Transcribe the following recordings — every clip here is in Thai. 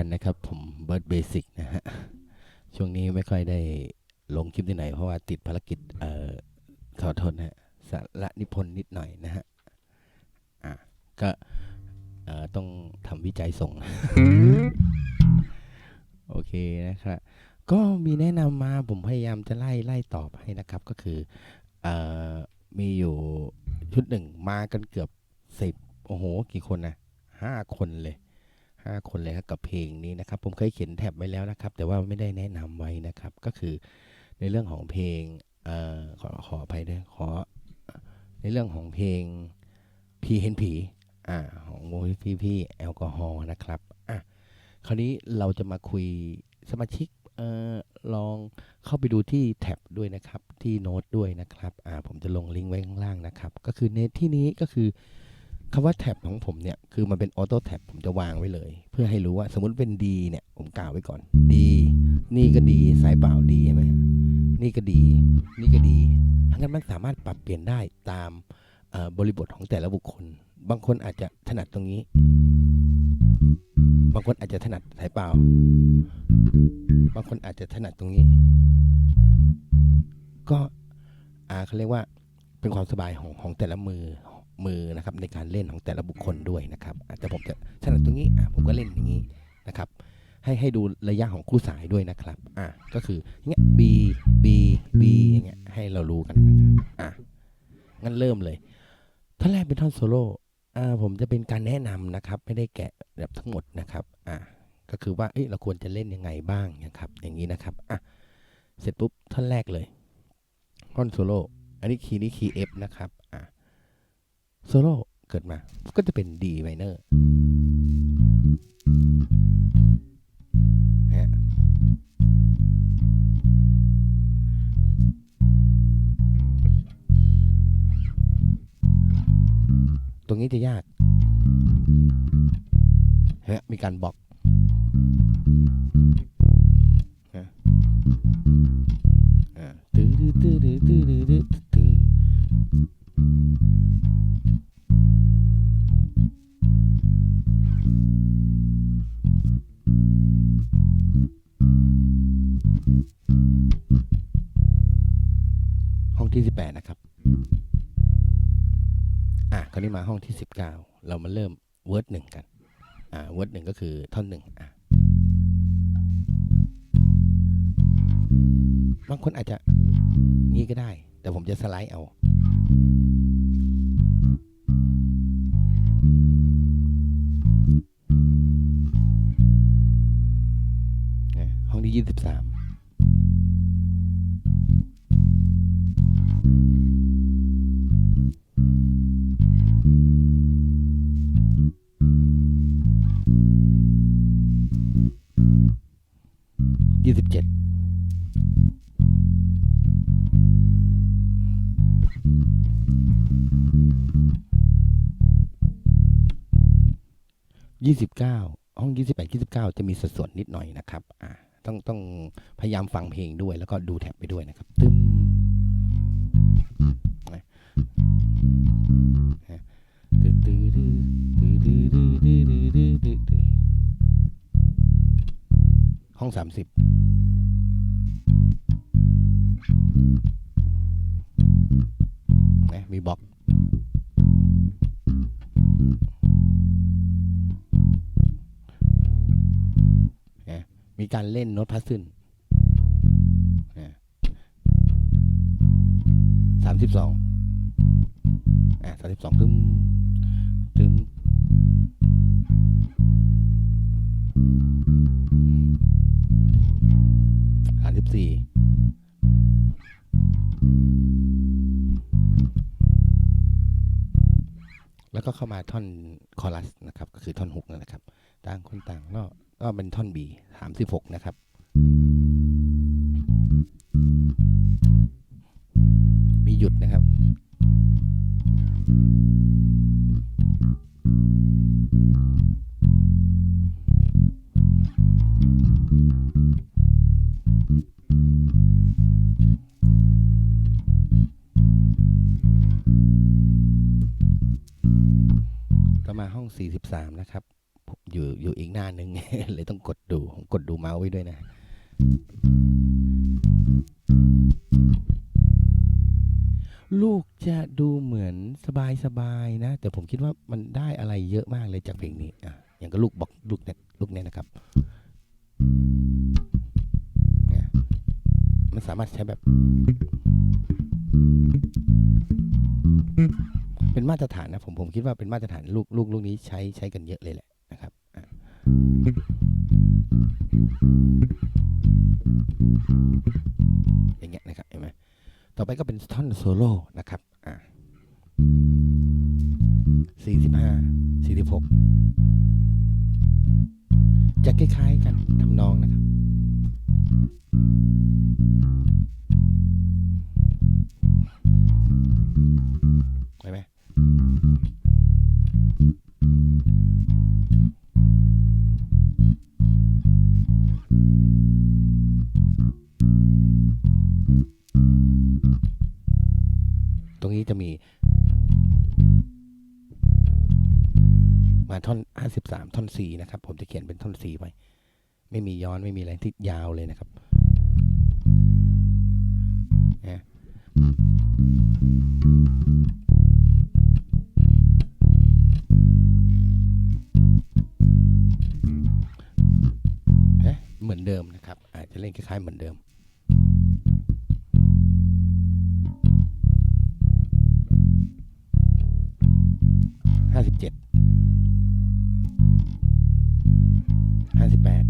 กันนะครับ ผมเบิร์ดเบสิกนะฮะ ช่วงนี้ไม่ค่อยได้ลงคลิปที่ไหน เพราะว่าติดภารกิจเอ่อขอโทษนะฮะสาระนิพนธ์นิดหน่อยนะฮะ อะ ก็เอ่อต้องทำวิจัยส่ง โอเคนะครับ ก็มีแนะนำมาผมพยายามจะไล่ไล่ตอบให้นะครับ ก็คือเอ่อมีอยู่ชุดหนึ่งมากันเกือบสิบโอ้โห กี่คนนะห้าคนเลย ห้าคนเลยครับกับเพลงนี้นะครับ ผมเคยเขียนแท็บไว้แล้วนะครับ แต่ว่าไม่ได้แนะนำไว้นะครับ ก็คือในเรื่องของเพลงเอ่อขอขออภัยด้วยขอในเรื่องของเพลงพีเห็นผีอ่าของวงพี่พี่แอลกอฮอล์นะครับอะคราวนี้เราจะมาคุยสมาชิกเอ่อลองเข้าไปดูที่แท็บด้วยนะครับที่โน้ตด้วยนะครับอ่าผมจะลงลิงก์ไว้ข้างล่างนะครับ ก็คือในที่นี้ก็คือ คำว่าแท็บของผมเนี่ยคือมันเป็นออโต้แท็บผมจะวางไว้เลย เพื่อให้รู้ว่าสมมติเป็นดีเนี่ยผมกล่าวไว้ก่อนดีนี่ก็ดีสายเปล่าดีใช่ไหมนี่ก็ดี นี่ก็ดีทั้งนั้นมันสามารถปรับเปลี่ยนได้ตามบริบทของแต่ละบุคคล บางคนอาจจะถนัดตรงนี้ บางคนอาจจะถนัดสายเปล่า บางคนอาจจะถนัดตรงนี้ ก็อาเขาเรียกว่าเป็นความสบายของของแต่ละมือ มือนะครับในการเล่นของแต่ละบุคคลด้วยนะครับอาจจะผมจะถนัดตรงนี้อะผมก็เล่นอย่างนี้นะครับ ให้ให้ดูระยะของคู่สายด้วยนะครับอะก็คืออย่างเงี้ย B B B อย่างเงี้ยให้เรารู้กันนะครับอะงั้นเริ่มเลยท่อนแรกเป็นท่อนโซโล่อ่าผมจะเป็นการแนะนำนะครับ ไม่ได้แกะแบบทั้งหมดนะครับอะก็คือว่าเอ้ยเราควรจะเล่นยังไงบ้างนะครับ อย่างนี้นะครับอะเสร็จปุ๊บท่อนแรกเลยท่อนโซโล่อันนี้คีย์นี้คีย์ F นะครับอะ โซโล่เกิดมา ก็จะเป็น D minor ฮะตรงนี้จะยากฮะมีการบอก ที่สิบแปดนะครับ อะคราวนี้มาห้องที่สิบเก้าเรามาเริ่มเวิร์ดหนึ่งกัน อ่า เวิร์ดหนึ่งก็คือท่อนหนึ่งอะบางคนอาจจะงี้ก็ได้ แต่ผมจะสไลด์เอานะห้องที่ยี่สิบสาม ยี่สิบเจ็ดยี่สิบเก้าห้องยี่สิบแปดยี่สิบเก้าจะมีสัดส่วนนิดหน่อยนะครับ อ่า ต้องต้องพยายามฟังเพลงด้วยแล้วก็ดูแท็บไปด้วยนะครับตึ มีการเล่นโน้ตพัซซึนสามสิบสองอ่าสามสิบสองตึมตึมสามสิบสี่แล้วก็เข้ามาท่อนคอรัสนะครับ ก็คือท่อนฮุกนั่นแหละครับ ต่างคนต่างก็ ก็เป็นท่อน B สามสิบหกนะครับ มีหยุดนะครับ ต่อมาห้อง 43 นะครับ อยู่อยู่อีกหน้าหนึ่งเลยต้องกดดูกดดูเมาส์ไว้ด้วยนะ ลูกจะดูเหมือนสบายๆนะ แต่ผมคิดว่ามันได้อะไรเยอะมากเลยจากเพลงนี้อะอย่างก็ลูกบอกลูกเนี่ยลูกเนี่ยนะครับเนี่ยมันสามารถใช้แบบ เป็นมาตรฐานนะผมผมคิดว่าเป็นมาตรฐานลูกลูกลูกนี้ใช้ใช้กันเยอะเลยแหละ อย่างเงี้ยนะครับเห็นไหมต่อไปก็เป็นท่อนโซโล่นะครับอะสี่สิบห้าสี่สิบหกจะคล้ายๆกันทำนองนะครับ รงนี้จะมี มาท่อน 53 ท่อน 4 นะครับ ผมจะเขียนเป็นท่อน 4 ไว้ ไม่มีย้อนไม่มีอะไรที่ยาวเลยนะครับนะเอ๊ะเหมือนเดิมนะครับ อาจจะเล่นคล้ายๆเหมือนเดิม ห้าสิบแปด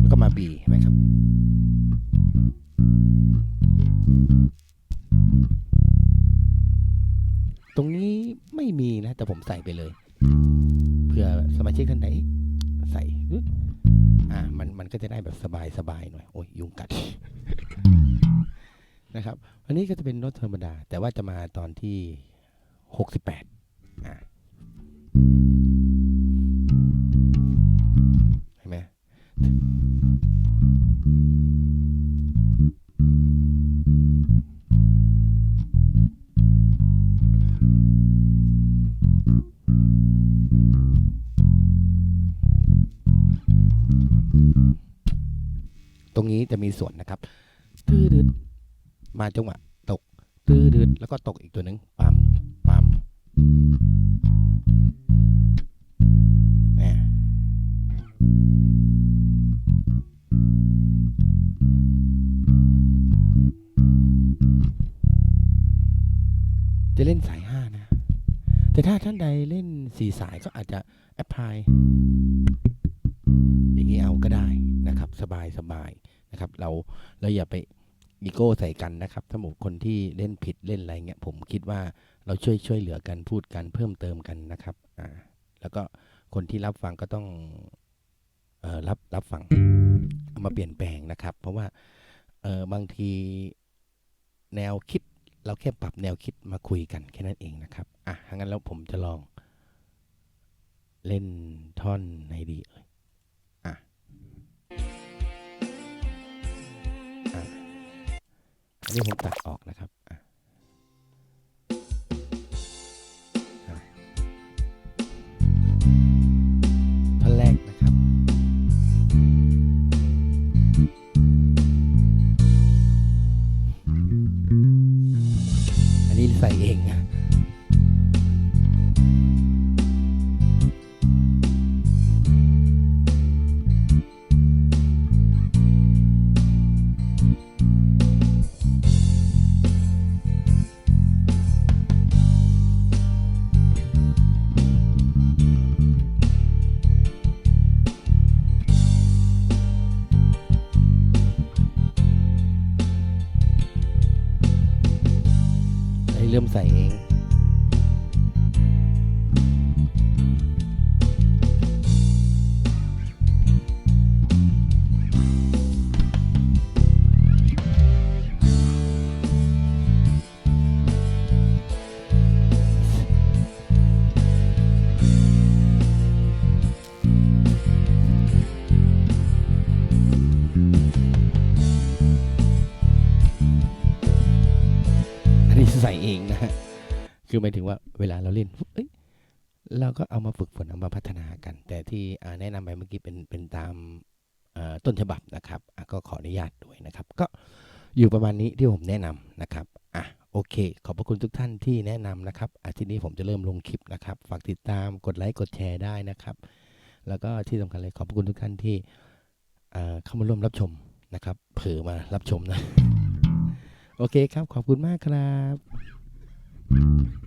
แล้วก็มาบีเห็นไหมครับ ตรงนี้ไม่มีนะ แต่ผมใส่ไปเลยเผื่อสมาชิกท่านไหนใส่อ่ามันมันก็จะได้แบบสบายสบายหน่อย โอ้ย ยุงกัด นะครับ อันนี้ก็จะเป็นโน้ตธรรมดา แต่ว่าจะมาตอนที่หกสิบแปดอ่า ตรงนี้จะมีส่วนนะครับตื้อดึดมาจังหวะตกตื้อดึดแล้วก็ตกอีกตัวหนึ่งปั๊มปั๊ เล่นสายห้านะ แต่ถ้าท่านใดเล่นสี่สายก็อาจจะแอพพลายอย่างนี้เอาก็ได้นะครับ สบายสบายนะครับ เราเราอย่าไปอีโก้ใส่กันนะครับถ้าหมดคนที่เล่นผิดเล่นอะไรเงี้ยผมคิดว่าเราช่วยช่วยเหลือกันพูดกันเพิ่มเติมกันนะครับอ่าแล้วก็คนที่รับฟังก็ต้องเอ่อรับรับฟังเอามาเปลี่ยนแปลงนะครับ เพราะว่าเออบางทีแนวคิด เราแค่ปรับแนวคิดมาคุยกันแค่นั้นเองนะครับ อะงั้นแล้วผมจะลองเล่นท่อนไหนดีเอ่ยอะอะอันนี้ผมตัดออกนะครับ อะ เริ่มใส่เอง คือหมายถึงว่าเวลาเราเล่นเอ้ยเราก็เอามาฝึกฝนเอามาพัฒนากัน แต่ที่แนะนำไปเมื่อกี้เป็นเป็นตามต้นฉบับนะครับก็ขออนุญาตด้วยนะครับ ก็อยู่ประมาณนี้ที่ผมแนะนำนะครับอะโอเค ขอบพระคุณทุกท่านที่แนะนำนะครับอาทิตย์นี้ผมจะเริ่มลงคลิปนะครับ ฝากติดตามกดไลค์กดแชร์ได้นะครับ แล้วก็ที่สำคัญเลยขอบพระคุณทุกท่านที่เอ่อเข้ามาร่วมรับชมนะครับ เผลอมารับชมนะ โอเคครับ ขอบคุณมากครับ Mm-hmm.